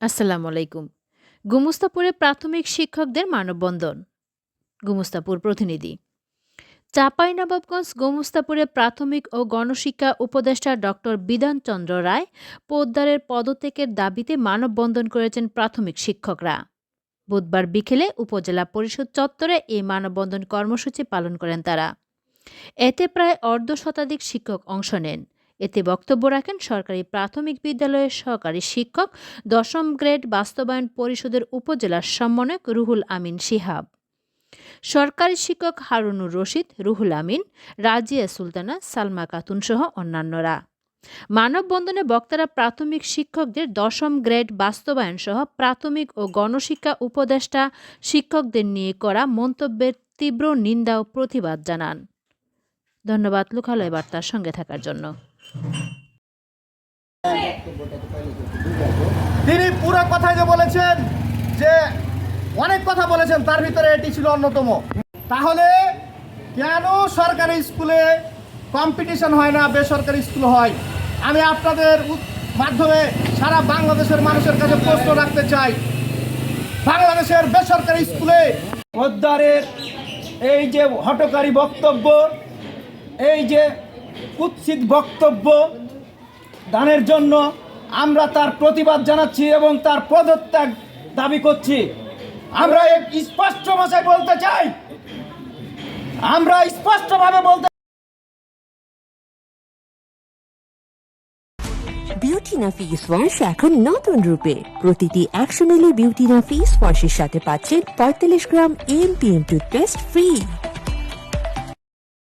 আসসালামু আলাইকুম। গুমস্তাপুরে প্রাথমিক শিক্ষকদের মানববন্ধন। গুমস্তাপুর প্রতিনিধি। চাঁপাইনবাবগঞ্জ গোমস্তাপুরে প্রাথমিক ও গণশিক্ষা উপদেষ্টা ডক্টর বিধান চন্দ্র রায় পোদ্দারের পদত্যাগের দাবিতে মানববন্ধন করেছেন প্রাথমিক শিক্ষকরা। বুধবার বিকেলে উপজেলা পরিষদ চত্বরে এই মানববন্ধন কর্মসূচি পালন করেন তারা। এতে প্রায় অর্ধ শতাধিক শিক্ষক অংশ নেন। এতে বক্তব্য রাখেন সরকারি প্রাথমিক বিদ্যালয়ের সহকারী শিক্ষক, দশম গ্রেড বাস্তবায়ন পরিষদের উপজেলার সমন্বয়ক রুহুল আমিন শিহাব। সরকারি শিক্ষক হারুনুর রশিদ, রুহুল আমিন, রাজিয়া সুলতানা, সালমা খাতুন সহ অন্যান্যরা। মানববন্ধনে বক্তারা প্রাথমিক শিক্ষকদের দশম গ্রেড বাস্তবায়ন সহ প্রাথমিক ও গণশিক্ষা উপদেষ্টা শিক্ষকদের নিয়ে করা মন্তব্যের তীব্র নিন্দা ও প্রতিবাদ জানান। ধন্যবাদ, লোকালয় বার্তার সঙ্গে থাকার জন্য। তিনি পুরো কথাই যে বলেছেন, যে অনেক কথা বলেছেন, তার ভিতরে এটি ছিল অন্যতম। তাহলে কেন সরকারি স্কুলে কম্পিটিশন হয় না, বেসরকারি স্কুল হয়? আমি আপনাদের মাধ্যমে সারা বাংলাদেশের মানুষের কাছে প্রশ্ন রাখতে চাই। বাংলাদেশের বেসরকারি স্কুলে পোদ্দারের এই যে হটকারী বক্তব্য, এই যে কুৎসিত বক্তব্য দানের জন্য আমরা তার প্রতিবাদ জানাচ্ছি এবং তার পদত্যাগ দাবি করছি। আমরা স্পষ্ট ভাষায় বলতে চাই। আমরা স্পষ্টভাবে বলতে বিউটিনা ফেস ওয়াশ এখন নতুন রূপে। প্রতিটি একশো মিলি বিউটিনা ফেস ওয়াশের সাথে পাচ্ছেন পঁয়তাল্লিশ gram M P M toothpaste free